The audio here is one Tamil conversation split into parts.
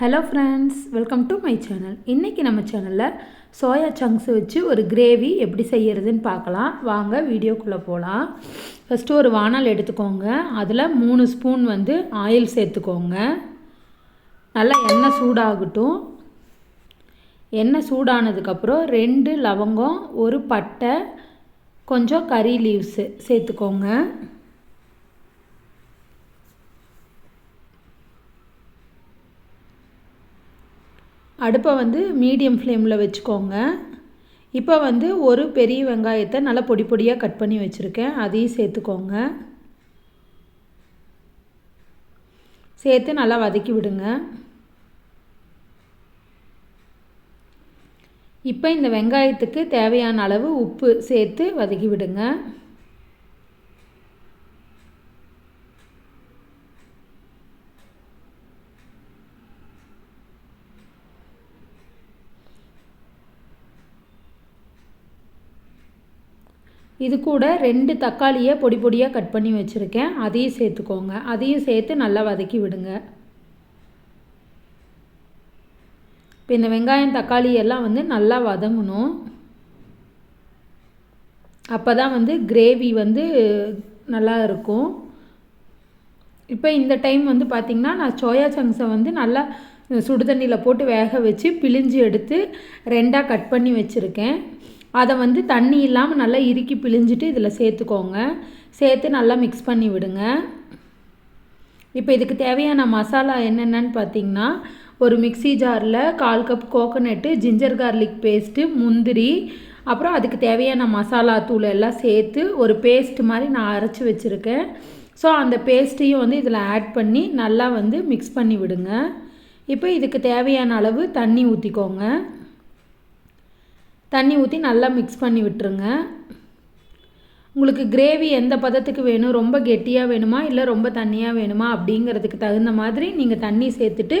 Hello friends welcome to my channel இன்றைக்கி நம்ம சேனலில் சோயா சங்க்ஸ் வச்சு ஒரு கிரேவி எப்படி செய்கிறதுன்னு பார்க்கலாம். வாங்க வீடியோக்குள்ளே போகலாம் ஃபஸ்ட்டு ஒரு வானல் எடுத்துக்கோங்க. அதில் மூணு ஸ்பூன் வந்து ஆயில் சேர்த்துக்கோங்க. நல்லா எண்ணெய் சூடாகட்டும். எண்ணெய் சூடானதுக்கப்புறம் ரெண்டு லவங்கம் ஒரு பட்டை கொஞ்சம் கறி லீவ்ஸு சேர்த்துக்கோங்க. அடுப்பை வந்து மீடியம் ஃப்ளேமில் வச்சுக்கோங்க. இப்போ வந்து ஒரு பெரிய வெங்காயத்தை நல்லா பொடி பொடியாக கட் பண்ணி வச்சுருக்கேன். அதையும் சேர்த்துக்கோங்க. சேர்த்து நல்லா வதக்கி விடுங்க. இப்போ இந்த வெங்காயத்துக்கு தேவையான அளவு உப்பு சேர்த்து வதக்கி விடுங்க. இது கூட ரெண்டு தக்காளியை பொடி பொடியாக கட் பண்ணி வச்சுருக்கேன். அதையும் சேர்த்துக்கோங்க. அதையும் சேர்த்து நல்லா வதக்கி விடுங்க. இப்போ இந்த வெங்காயம் தக்காளி எல்லாம் வந்து நல்லா வதங்கணும். அப்போ தான் வந்து கிரேவி வந்து நல்லா இருக்கும். இப்போ இந்த டைம் வந்து பார்த்திங்கன்னா நான் சோயா சங்ஸை வந்து நல்லா சுடு தண்ணியில் போட்டு வேக வச்சு பிழிஞ்சு எடுத்து ரெண்டாக கட் பண்ணி வச்சுருக்கேன். அதை வந்து தண்ணி இல்லாமல் நல்லா இறுக்கி பிழிஞ்சிட்டு இதில் சேர்த்துக்கோங்க. சேர்த்து நல்லா மிக்ஸ் பண்ணி விடுங்க. இப்போ இதுக்கு தேவையான மசாலா என்னென்னு பார்த்தீங்கன்னா ஒரு மிக்சி ஜாரில் கால் cup coconut ginger garlic paste முந்திரி அப்புறம் அதுக்கு தேவையான மசாலா தூள் எல்லாம் சேர்த்து ஒரு பேஸ்ட் மாதிரி நான் அரைச்சி வச்சுருக்கேன். ஸோ அந்த பேஸ்ட்டையும் வந்து இதில் ஆட் பண்ணி நல்லா வந்து மிக்ஸ் பண்ணி விடுங்க. இப்போ இதுக்கு தேவையான அளவு தண்ணி ஊற்றிக்கோங்க தண்ணி ஊற்றி நல்லா மிக்ஸ் பண்ணி விட்டுருங்க. உங்களுக்கு கிரேவி எந்த பதத்துக்கு வேணும்? ரொம்ப கெட்டியாக வேணுமா? இல்லை ரொம்ப தண்ணியாக வேணுமா? அப்படிங்கிறதுக்கு தகுந்த மாதிரி நீங்கள் தண்ணி சேர்த்துட்டு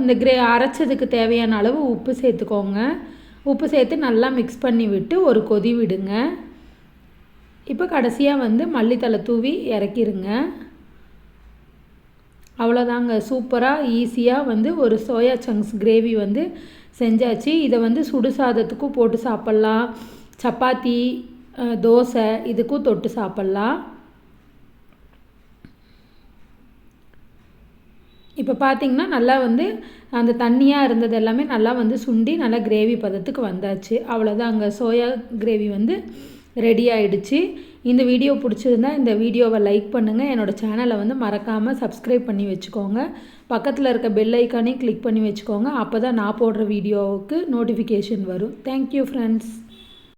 இந்த கிரே அரைச்சதுக்கு தேவையான அளவு உப்பு சேர்த்துக்கோங்க. உப்பு சேர்த்து நல்லா மிக்ஸ் பண்ணி விட்டு ஒரு கொதி விடுங்க. இப்போ கடைசியாக வந்து மல்லித்தலை தூவி இறக்கிடுங்க அவ்வளோதாங்க சூப்பராக ஈஸியாக வந்து ஒரு சோயா சங்க்ஸ் கிரேவி வந்து செஞ்சாச்சு. இதை வந்து சுடு சாதத்துக்கும் போட்டு சாப்பிட்லாம். சப்பாத்தி தோசை இதுக்கும் தொட்டு சாப்பிட்லாம். இப்போ பார்த்திங்கன்னா நல்லா வந்து அந்த தண்ணியாக இருந்தது எல்லாமே நல்லா வந்து சுண்டி நல்லா கிரேவி பதத்துக்கு வந்தாச்சு. அவ்வளோதான் அங்கே சோயா கிரேவி வந்து ரெடி ஆகிடுச்சு இந்த வீடியோ பிடிச்சிருந்தா இந்த வீடியோவை லைக் பண்ணுங்கள் என்னோடய சேனலை வந்து மறக்காமல் சப்ஸ்கிரைப் பண்ணி வச்சுக்கோங்க. பக்கத்தில் இருக்க பெல் ஐக்கானே கிளிக் பண்ணி வச்சுக்கோங்க. அப்போ தான் நான் போடுற வீடியோவுக்கு நோட்டிஃபிகேஷன் வரும். Thank you friends